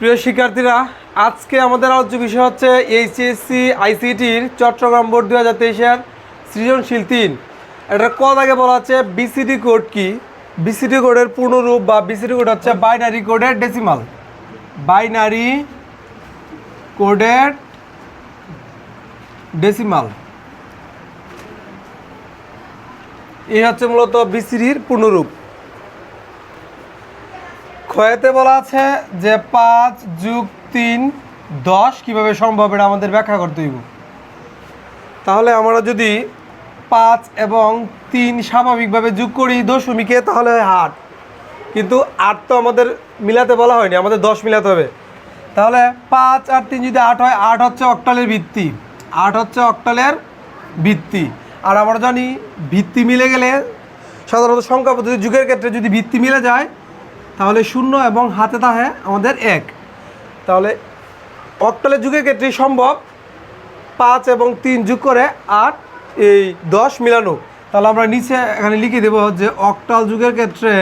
প্রিয় শিক্ষার্থীরা, আজকে আমাদের আলোচ্য বিষয় হচ্ছে এইচএসসি আইসিটির চট্টগ্রাম বোর্ড দু হাজার তেইশের সৃজনশীল তিন। এটার কদ আগে বলা হচ্ছে বিসিডি কোড কি? বিসিডি কোডের পূর্ণরূপ বা বিসিডি কোড হচ্ছে বাইনারি কোডের ডেসিমাল। বাইনারি কোডের ডেসিমাল। এই হচ্ছে মূলত বিসিডির পূর্ণরূপ। ক্ষয়েতে বলা আছে যে পাঁচ যুগ তিন, দশ কীভাবে সম্ভব এটা আমাদের ব্যাখ্যা করতে হইব। তাহলে আমরা যদি পাঁচ এবং তিন স্বাভাবিকভাবে যোগ করি দশমিকে, তাহলে হয় আট। কিন্তু আট তো আমাদের মিলাতে বলা হয়নি, আমাদের দশ মিলাতে হবে। তাহলে পাঁচ আর তিন যদি আট হয়, আট হচ্ছে অক্টালের ভিত্তি। আট হচ্ছে অক্টালের ভিত্তি। আর আমরা জানি ভিত্তি মিলে গেলে সাধারণত সংখ্যা পদ্ধতি যুগের ক্ষেত্রে যদি ভিত্তি মিলে যায় তাহলে শূন্য এবং হাতে থাকে আমাদের এক। তাহলে অক্টালের যুগের ক্ষেত্রে সম্ভব পাঁচ এবং তিন যুগ করে আট, এই দশ মিলানো। তাহলে আমরা নিচে এখানে লিখে দেব যে অক্টাল যুগের ক্ষেত্রে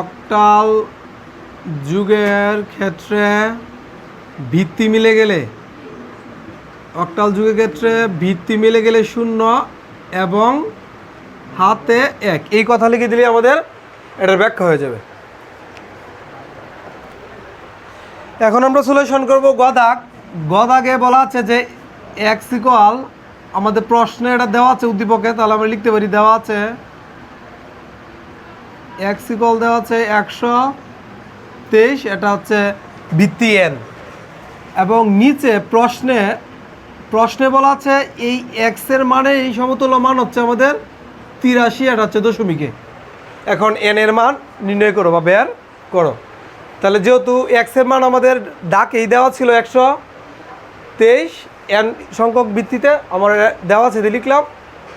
অক্টাল যুগের ক্ষেত্রে ভিত্তি মিলে গেলে অক্টাল যুগের ক্ষেত্রে ভিত্তি মিলে গেলে শূন্য এবং হাতে এক। এই কথা লিখে দিলে আমাদের এটার ব্যাখ্যা হয়ে যাবে। এখন আমরা সলিউশন করব গদাক। গদাকে বলা আছে যে এক্স ইকুয়াল আমাদের প্রশ্নে এটা দেওয়া আছে উদ্দীপকে, তাহলে আমরা লিখতে পারি দেওয়া আছে এক্স ইকুয়াল দেওয়া আছে একশো তেইশ, এটা হচ্ছে ভিত্তি এন এবং নিচে প্রশ্নে প্রশ্নে বলা আছে এই এক্সের মানে এই সমতুল্য মান হচ্ছে আমাদের তিরাশি, এটা হচ্ছে দশমিকে। এখন এন এর মান নির্ণয় করো বা বের করো। তাহলে যেহেতু এক্সের মান আমাদের ডাকেই দেওয়া ছিল একশো তেইশ এন সংখ্যক ভিত্তিতে আমার দেওয়া আছে দিয়ে লিখলাম।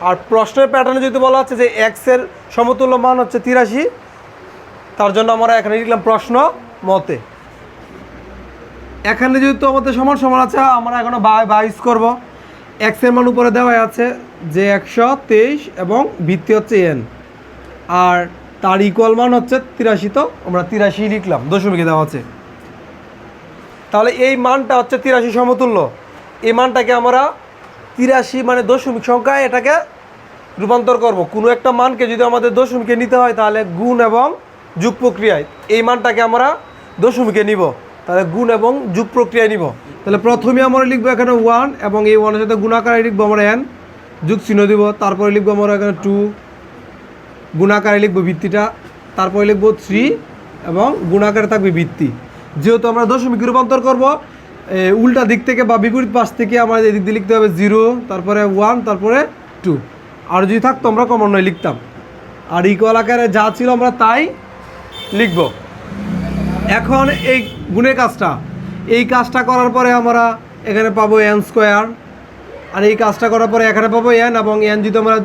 আর প্রশ্নের প্যাটার্নে যদি বলা হচ্ছে যে এক্সের সমতুল্য মান হচ্ছে তিরাশি, তার জন্য আমরা এখানে লিখলাম প্রশ্ন মতে। এখানে যেহেতু আমাদের সমান সমান আছে, আমরা এখনও বাইশ করব। এক্সের মান উপরে দেওয়া আছে যে একশো তেইশ এবং ভিত্তি হচ্ছে এন আর তার ইকুয়াল মান হচ্ছে তিরাশি, তো আমরা তিরাশি লিখলাম, দশমিকে দেওয়া আছে তাহলে এই মানটা হচ্ছে তিরাশি সমতুল্য। এই মানটাকে আমরা তিরাশি মানে দশমিক সংখ্যায় এটাকে রূপান্তর করব। কোনো একটা মানকে যদি আমাদের দশমিকে নিতে হয়, তাহলে গুণ এবং যুগ প্রক্রিয়ায় এই মানটাকে আমরা দশমিকে নিব। তাহলে গুণ এবং যুগ প্রক্রিয়ায় নিব। তাহলে প্রথমে আমরা লিখব এখানে ওয়ান এবং এই ওয়ানের সাথে গুণাকারে লিখব আমরা এন যুগ চিহ্ন দিব, তারপরে লিখব আমরা এখানে টু গুণাকারে লিখব ভিত্তিটা, তারপরে লিখব থ্রি এবং গুণাকারে থাকবে ভিত্তি। যেহেতু আমরা দশমিক রূপান্তর করব উল্টা দিক থেকে বা বিপরীত পাশ থেকে আমাদের এদিক দিয়ে লিখতে হবে জিরো, তারপরে ওয়ান, তারপরে টু। আর যদি থাকতো আমরা ক্রমান্বয়ে লিখতাম। আর ইকুয়াল আকারে যা ছিল আমরা তাই লিখব। এখন এই গুণের কাজটা। এই কাজটা করার পরে আমরা এখানে পাবো এন স্কোয়ার আর এই কাজটা করার পরে এখানে পাবো এন এবং এন যদি আমরা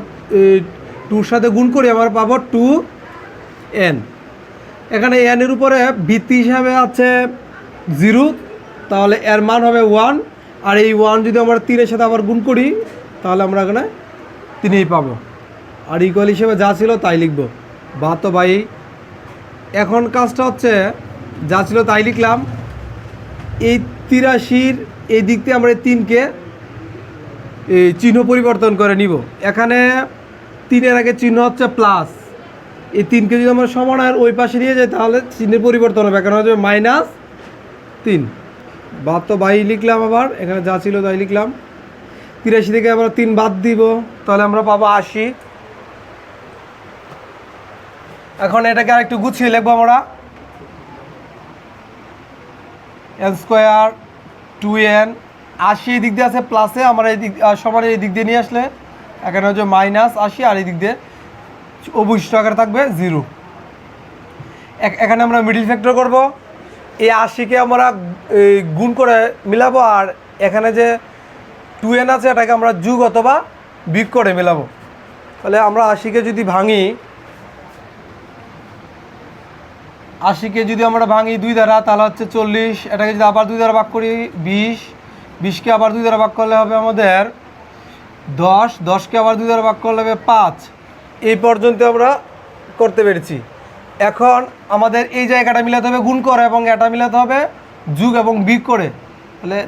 টুর সাথে গুণ করি আমরা পাবো টু এন। এখানে এনের উপরে ভিত্তি হিসাবে আছে জিরো, তাহলে এর মান হবে ওয়ান। আর এই ওয়ান যদি আমরা তিনের সাথে আবার গুণ করি, তাহলে আমরা এখানে তিনেই পাবো। আর ইকুয়াল হিসেবে যা ছিল তাই লিখব। বা তো ভাই এখন কাজটা হচ্ছে, যা ছিল তাই লিখলাম। এই তিরাশির এই দিক থেকে আমরা এই তিনকে, এই চিহ্ন পরিবর্তন করে নিব। এখানে তিনের আগে চিহ্ন হচ্ছে প্লাস এই তিনকে যদি আমরা সমান আর ওই পাশে নিয়ে যাই, তাহলে চিহ্নের পরিবর্তন হবে। এখানে হচ্ছে মাইনাস তিন। বাদ তো বাই লিখলাম আবার, এখানে যা ছিল তাই লিখলাম। তিরাশি থেকে আবার তিন বাদ দিব, তাহলে আমরা পাবো আশি। এখন এটাকে আর একটু গুছিয়ে লিখব আমরা। এন স্কোয়ার টু এন আশি এই দিক দিয়ে আছে প্লাসে আমরা এই দিক সমানের এই দিক দিয়ে নিয়ে আসলে এখানে হচ্ছে মাইনাস আশি আর এই দিক দিয়ে অবশিষ্ট আকারে থাকবে জিরো এখানে আমরা মিডিল ফ্যাক্টর করব। এই আশিকে আমরা গুণ করে মিলাবো আর এখানে যে টু এন আছে, এটাকে আমরা যুগ অথবা বিগ করে মেলাবো। তাহলে আমরা আশিকে যদি ভাঙি, আশিকে যদি আমরা ভাঙি দুই দ্বারা, তাহলে হচ্ছে চল্লিশ। এটাকে যদি আবার দুই দ্বারা ভাগ করি, বিশ। বিশকে আবার দুই দ্বারা ভাগ করলে হবে আমাদের দশ, দশকে আবার দুই দ্বারা ভাগ করলে হবে পাঁচ। এই পর্যন্ত আমরা করতে পেরেছি। এখন আমাদের এই জায়গাটা মিলাতে হবে গুণ করে এবং এটা মিলাতে হবে যুগ এবং বিগ করে। তাহলে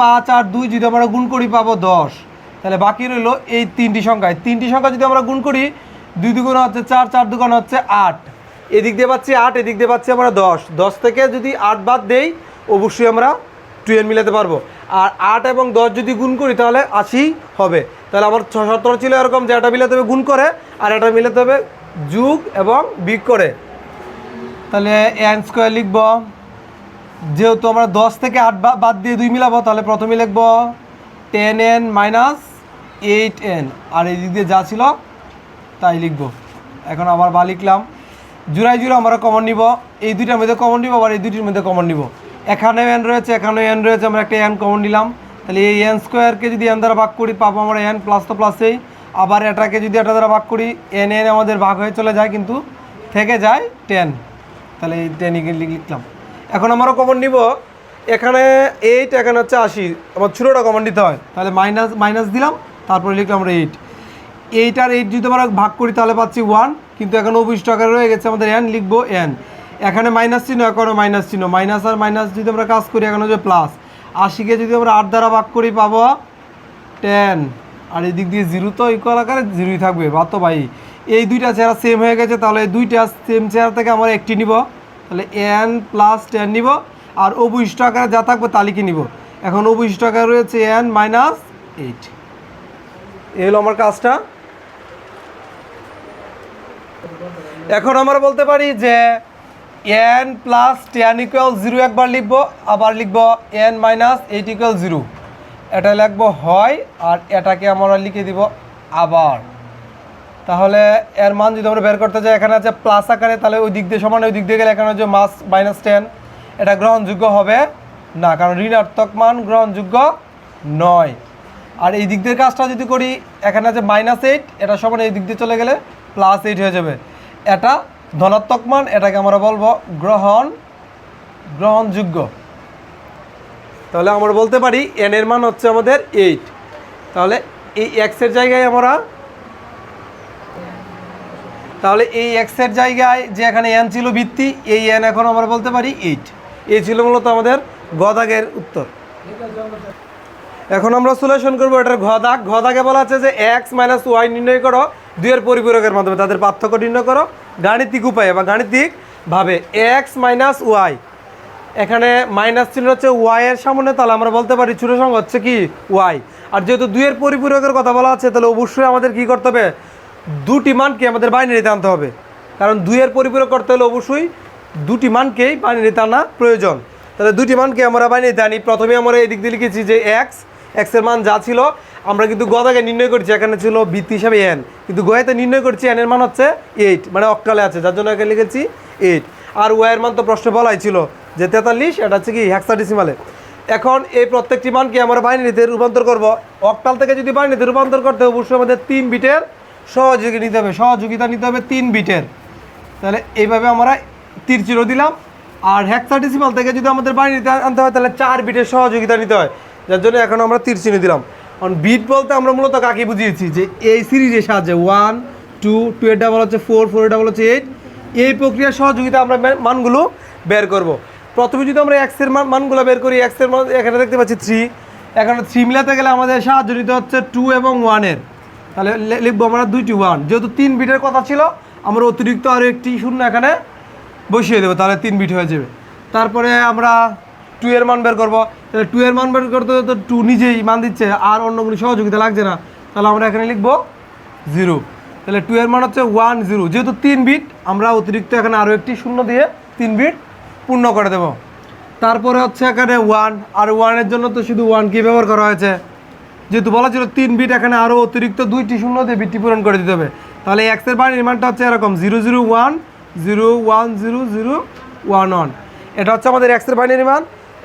পাঁচ আর দুই যদি আমরা গুণ করি পাবো দশ। তাহলে বাকি রইল এই তিনটি সংখ্যায় তিনটি সংখ্যা যদি আমরা গুণ করি, দুই দুগুণ হচ্ছে চার চার দুগুণ হচ্ছে আট। এদিক দিয়ে পাচ্ছি আট, এদিক দিয়ে পাচ্ছি আমরা দশ। দশ থেকে যদি আট বাদ দেই, অবশ্যই আমরা টুয়েল মিলাতে পারব। আর আট এবং দশ যদি গুণ করি, তাহলে আশি হবে। তাহলে আমার সতেরো ছিল এরকম যে এটা মিলাতে হবে গুণ করে, আর এটা মিলাতে হবে যুগ এবং বিগ করে। তাহলে এন স্কোয়ার লিখব। যেহেতু আমরা দশ থেকে আট বাদ দিয়ে দুই মিলাবো, তাহলে প্রথমে লিখব ten n minus eight n আর এই দিক দিয়ে যা ছিল, তাই লিখব। এখন আবার বা লিখলাম। জুড়াই জুড়ে আমরা কমন নিব। এই দুইটার মধ্যে কমন নিব, আবার এই দুইটির মধ্যে কমন নিব। এখানেও এন রয়েছে, এখানেও এন রয়েছে, আমরা একটা এন কমন নিলাম। তাহলে এই এন স্কোয়ারকে যদি এন দ্বারা ভাগ করি, পাবো আমরা এন প্লাস তো প্লাসেই আবার এটাকে যদি এটা দ্বারা ভাগ করি এন এন আমাদের ভাগ হয়ে চলে যায় কিন্তু থেকে যায় টেন তাহলে এই টেন লিখলাম। এখন আমরা কমন নিব। এখানে এইট এখানে হচ্ছে আশি। আমার ছোটোটা কমন নিতে হয়। তাহলে মাইনাস মাইনাস দিলাম, তারপরে লিখলাম আমরা এইট এইট আর এইট যদি আমরা ভাগ করি, তাহলে পাচ্ছি ওয়ান কিন্তু এখন অবশিষ্ট আকারে রয়ে গেছে, আমাদের এন লিখব এন এখানে মাইনাস চিহ্ন, এখনও মাইনাস চিহ্ন। মাইনাস আর মাইনাস যদি আমরা কাজ করি, এখন হচ্ছে প্লাস আশিকে যদি আমরা আট দ্বারা ভাগ করি পাবো টেন আর এই দিক দিয়ে জিরো তো ইকুয়াল আকারে জিরোই থাকবে বা তো ভাই এই দুইটা চেহারা সেম হয়ে গেছে, তাহলে এই দুইটা সেম চেহারা থেকে আমরা একটি নিব। তাহলে এন প্লাস টেন নিব, আর অবশিষ্ট আকারে যা থাকবে তালিকে নিব? এখন অবশিষ্ট আকারে রয়েছে এন মাইনাস এইট এই হলো আমার কাজটা। এখন আমরা বলতে পারি যে n plus ten equal zero একবার লিখব, আবার লিখব n minus eight equal zero এটা লিখব হয় আর এটাকে আমরা লিখে দিব আবার। তাহলে এর মান যদি আমরা বের করতে যাই, এখানে আছে প্লাস আকারে, তাহলে ওই দিক দিয়ে সমান, ওই দিক দিয়ে গেলে এখানে হচ্ছে মাস মাইনাস টেন এটা গ্রহণযোগ্য হবে না, কারণ ঋণাত্মক মান গ্রহণযোগ্য নয়। আর এই দিক দিয়ে কাজটা যদি করি, এখানে আছে মাইনাস এইট এটা সমান এই দিক দিয়ে চলে গেলে প্লাস এইট হয়ে যাবে। এটা ধনাত্মক মান, এটাকে আমরা বলব গ্রহণ, গ্রহণযোগ্য। তাহলে আমরা বলতে পারি এন এর মান হচ্ছে আমাদের এইট তাহলে এই এক্সের জায়গায় আমরা তাহলে এই এক্সের জায়গায় যে এখানে এন ছিল ভিত্তি, এই এন এখন আমরা বলতে পারি এইট এই ছিল মূলত আমাদের গদাগের উত্তর। এখন আমরা সলিউশন করব এটার ঘদাগ ঘদাগে বলা আছে যে এক্স মাইনাস ওয়াই নির্ণয় করো, দুইয়ের পরিপূরকের মাধ্যমে, তাদের পার্থক্য নির্ণয় করো। গাণিতিক উপায়ে বা গাণিতিক ভাবে এক্স মাইনাস ওয়াই এখানে মাইনাস চিহ্ন হচ্ছে ওয়াই এর সামনে, তাহলে আমরা বলতে পারি ছোটো সংখ্যা হচ্ছে কি? ওয়াই আর যেহেতু দুইয়ের পরিপূরকের কথা বলা আছে, তাহলে অবশ্যই আমাদের কি করতে হবে? দুটি মানকে আমাদের বাইনারিতে আনতে হবে। কারণ দুইয়ের পরিপূরক করতে হলে অবশ্যই দুটি মানকেই বাইনারিতে আনা প্রয়োজন। তাহলে দুটি মানকে আমরা বাইনারিতে আনি। প্রথমে আমরা এই দিক দিয়ে লিখেছি যে এক্স এক্সের মান যা ছিল আমরা কিন্তু গদাকে নির্ণয় করছি, এখানে ছিল ভিত্তি হিসাবে এন। কিন্তু গয়াতে নির্ণয় করছি, এন এর মান হচ্ছে এইট মানে অক্টালে আছে, যার জন্য এখানে লিখেছি এইট। আর ওয়াইয়ের মান তো প্রশ্ন বলাই ছিল যে তেতাল্লিশ, এটা হচ্ছে কি হেক্সাডেসিমালে এখন এই প্রত্যেকটি মানকে আমরা বাইনারিতে রূপান্তর করব। অক্টাল থেকে যদি বাইনারিতে রূপান্তর করতে অবশ্যই আমাদের তিন বিটের সহযোগী নিতে হবে, সহযোগিতা নিতে হবে তিন বিটের। তাহলে এইভাবে আমরা তীর চিহ্ন দিলাম। আর হেক্সাডেসিমাল থেকে যদি আমাদের বাইনারিতে আনতে হয়, তাহলে চার বিটের সহযোগিতা নিতে হয়, যার জন্য এখন আমরা তীর চিহ্ন দিলাম। কারণ বিট বলতে আমরা মূলত কাকে বুঝিয়েছি? যে এই সিরিজের সাহায্যে ওয়ান টু টু এর ডাবল হচ্ছে ফোর ফোর ডাবল হচ্ছে এইট এই প্রক্রিয়ার সহযোগিতা আমরা মানগুলো বের করব। প্রথমে যদি আমরা এক্সের মান মানগুলো বের করি এক্সের মান এখানে দেখতে পাচ্ছি থ্রি এখানে থ্রি মিলাতে গেলে আমাদের সাহায্য নিতে হচ্ছে টু এবং ওয়ানের তাহলে লিখব আমরা দুইটি ওয়ান যেহেতু তিন বিটের কথা ছিল, আমরা অতিরিক্ত আরও একটি শূন্য এখানে বসিয়ে দেবো, তাহলে তিন বিট হয়ে যাবে। তারপরে আমরা টু এর মান বের করব। তাহলে টু এর মান বের করতে তো টু নিজেই মান দিচ্ছে, আর অন্য কোনো সহযোগিতা লাগছে না। তাহলে আমরা এখানে লিখব জিরো তাহলে টু এর মান হচ্ছে ওয়ান জিরো যেহেতু তিন বিট আমরা অতিরিক্ত এখানে আরও একটি শূন্য দিয়ে তিন বিট পূর্ণ করে দেব। তারপরে হচ্ছে এখানে ওয়ান আর ওয়ানের জন্য তো শুধু ওয়ান কি ব্যবহার করা হয়েছে। যেহেতু বলা ছিল তিন বিট এখানে আরও অতিরিক্ত দুইটি শূন্য দিয়ে বিটটি পূরণ করে দিতে হবে। তাহলে এক্সের বাইরের মানটা হচ্ছে এরকম zero zero one zero one zero zero one one এটা হচ্ছে আমাদের এক্সের বাইনারি মান।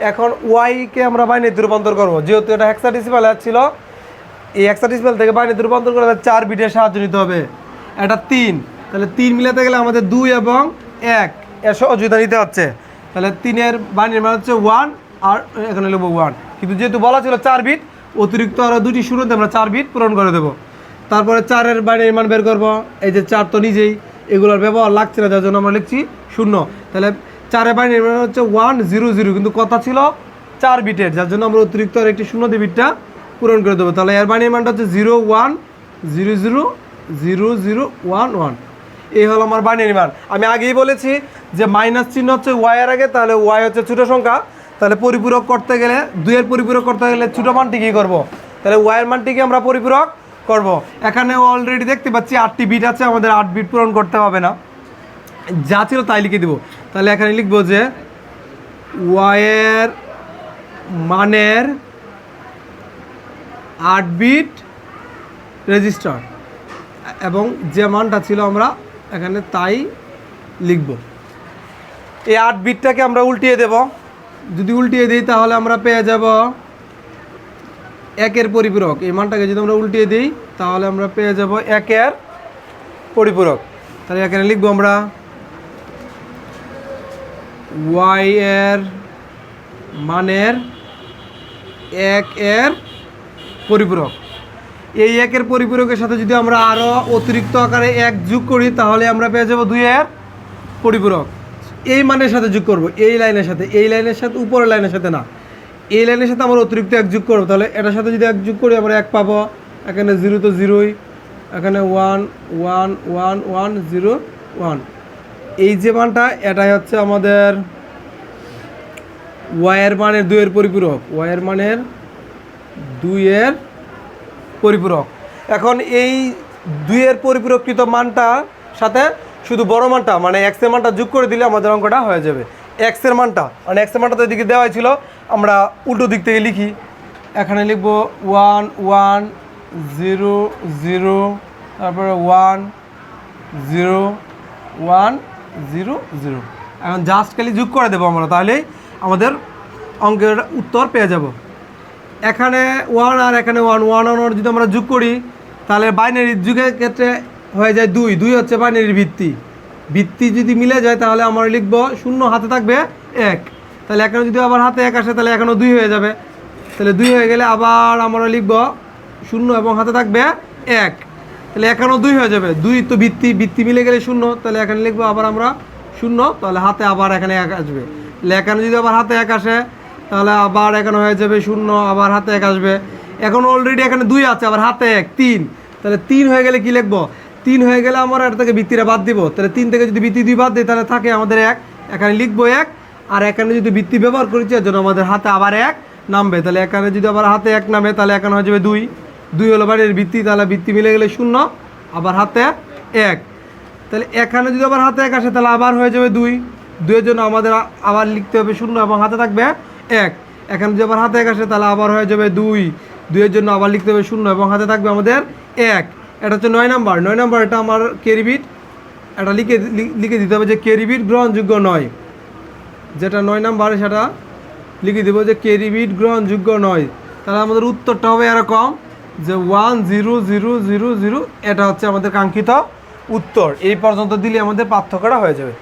এখন ওয়াইকে আমরা বাইনারিতে রূপান্তর করব। যেহেতু এটা হেক্সাডেসিমাল ছিল, এই হেক্সাডেসিমাল থেকে বাইনারিতে রূপান্তর করে চার বিটের সাহায্য নিতে হবে। এটা তিন। তাহলে তিন মিলাতে গেলে আমাদের দুই এবং এক। এর সহযোগিতা নিতে হচ্ছে। তাহলে তিনের বাইনারি মান হচ্ছে ওয়ান আর এখানে লিখব ওয়ান কিন্তু যেহেতু বলা ছিল চার বিট অতিরিক্ত আরও দুটি শুরুতে আমরা চার বিট পূরণ করে দেবো। তারপরে চারের বাইনারি মান বের করব। এই যে চার তো নিজেই, এগুলোর ব্যবহার লাগছে না, যার জন্য আমরা লিখছি শূন্য। তাহলে চারে বাইনারি মানে হচ্ছে ওয়ান জিরো জিরো কিন্তু কথা ছিল চার বিটের, যার জন্য আমরা অতিরিক্ত আর একটি শূন্য দিয়ে বিটটা পূরণ করে দেবো। তাহলে এর বাইনারি মানটা হচ্ছে zero one zero zero zero zero one one এই হলো আমার বাইনারি মান। আমি আগেই বলেছি যে মাইনাস চিহ্ন হচ্ছে ওয়াইয়ের আগে, তাহলে ওয়াই হচ্ছে ছোটো সংখ্যা। তাহলে পরিপূরক করতে গেলে, দুইয়ের পরিপূরক করতে গেলে ছোটো মানটি কী করব? তাহলে ওয়াইয়ের মানটি মানটিকে আমরা পরিপূরক করব। এখানে অলরেডি দেখতে পাচ্ছি আটটি বিট আছে, আমাদের আট বিট পূরণ করতে হবে না। যা ছিল তাই লিখে দিব। তাহলে এখানে লিখব যে ওয়াইয়ের মানের আট বিট রেজিস্টার। এবং যে মানটা ছিল আমরা এখানে তাই লিখব। এই আট বিটটাকে আমরা উল্টিয়ে দেব। যদি উল্টিয়ে দিই তাহলে আমরা পেয়ে যাব একের পরিপূরক। এই মানটাকে যদি আমরা উল্টিয়ে দিই তাহলে আমরা পেয়ে যাব একের পরিপূরক। তাহলে এখানে লিখব আমরা ওয়াই এর মানের এক এর পরিপূরক। এই একের পরিপূরকের সাথে যদি আমরা আরও অতিরিক্ত আকারে এক যোগ করি, তাহলে আমরা পেয়ে যাব দুই এর পরিপূরক। এই মানের সাথে যোগ করব, এই লাইনের সাথে। এই লাইনের সাথে, উপরের লাইনের সাথে না। এই লাইনের সাথে আমরা অতিরিক্ত এক যোগ করব, তাহলে এটার সাথে যদি এক যোগ করি, আমরা এক পাবো। এখানে জিরো তো জিরোই, এখানে one one one one zero one এই যে মানটা এটাই হচ্ছে আমাদের ওয়াইয়ের মানের দুইয়ের পরিপূরক। ওয়াইয়ের মানের দুইয়ের পরিপূরক। এখন এই দুইয়ের পরিপূরককৃত মানটা সাথে শুধু বড় মানটা মানে এক্সের মানটা যোগ করে দিলে আমাদের অঙ্কটা হয়ে যাবে। এক্সের মানটা মানে এক্সের মানটা তো এদিকে দেওয়া ছিল, আমরা উল্টো দিক থেকে লিখি। এখানে লিখব ওয়ান ওয়ান, জিরো জিরো, তারপরে one, zero, one zero zero. এখন জাস্ট খালি যোগ করে দেবো আমরা, তাহলেই আমাদের অঙ্কের উত্তর পেয়ে যাব। এখানে ওয়ান আর এখানে ওয়ান ওয়ান ওয়ান যদি আমরা যোগ করি, তাহলে বাইনারির যুগের ক্ষেত্রে হয়ে যায় দুই। দুই হচ্ছে বাইনারির ভিত্তি। ভিত্তি যদি মিলে যায়, তাহলে আমরা লিখব শূন্য হাতে থাকবে এক। তাহলে এখানে যদি আবার হাতে এক আসে, তাহলে এখানেও দুই হয়ে যাবে। তাহলে দুই হয়ে গেলে আবার আমরা লিখব শূন্য এবং হাতে থাকবে এক। তাহলে এখানেও দুই হয়ে যাবে। দুই তো ভিত্তি ভিত্তি মিলে গেলে শূন্য। তাহলে এখানে লিখব আবার আমরা শূন্য, তাহলে হাতে আবার এখানে এক আসবে। তাহলে এখানে যদি আবার হাতে এক আসে, তাহলে আবার এখানে হয়ে যাবে শূন্য, আবার হাতে এক আসবে। এখন অলরেডি এখানে দুই আছে, আবার হাতে এক, তিন। তাহলে তিন হয়ে গেলে কি লিখব? তিন হয়ে গেলে আমরা এটা থেকে ভিত্তিটা বাদ দিব। তাহলে তিন থেকে যদি ভিত্তি দুই বাদ দিই, তাহলে থাকে আমাদের এক। এখানে লিখব এক, আর এখানে যদি ভিত্তি ব্যবহার করেছি, এর জন্য আমাদের হাতে আবার এক নামবে। তাহলে এখানে যদি আবার হাতে এক নামে, তাহলে এখানে হয়ে যাবে দুই। দুই হলো বাড়ির ভিত্তি, তাহলে ভিত্তি মিলে গেলে শূন্য, আবার হাতে এক। তাহলে এখানে যদি আবার হাতে এক আসে, তাহলে আবার হয়ে যাবে দুই। দুইয়ের জন্য আমাদের আবার লিখতে হবে শূন্য এবং হাতে থাকবে এক। এখানে যদি আবার হাতে এক আসে, তাহলে আবার হয়ে যাবে দুই। দুইয়ের জন্য আবার লিখতে হবে শূন্য এবং হাতে থাকবে আমাদের এক। এটা হচ্ছে নয় নাম্বার। নয় নাম্বার এটা আমার কেরিবিট এটা লিখে লিখে দিতে হবে যে কেরিবিট গ্রহণযোগ্য নয়। যেটা নয় নাম্বার, সেটা লিখে দেবো যে কেরিবিট গ্রহণযোগ্য নয়। তাহলে আমাদের উত্তরটা হবে এরকম। যে one zero zero zero zero, এটা হচ্ছে আমাদের কাঙ্ক্ষিত উত্তর। এই পর্যন্ত দিলে আমাদের পার্থক্যটা হয়ে যাবে।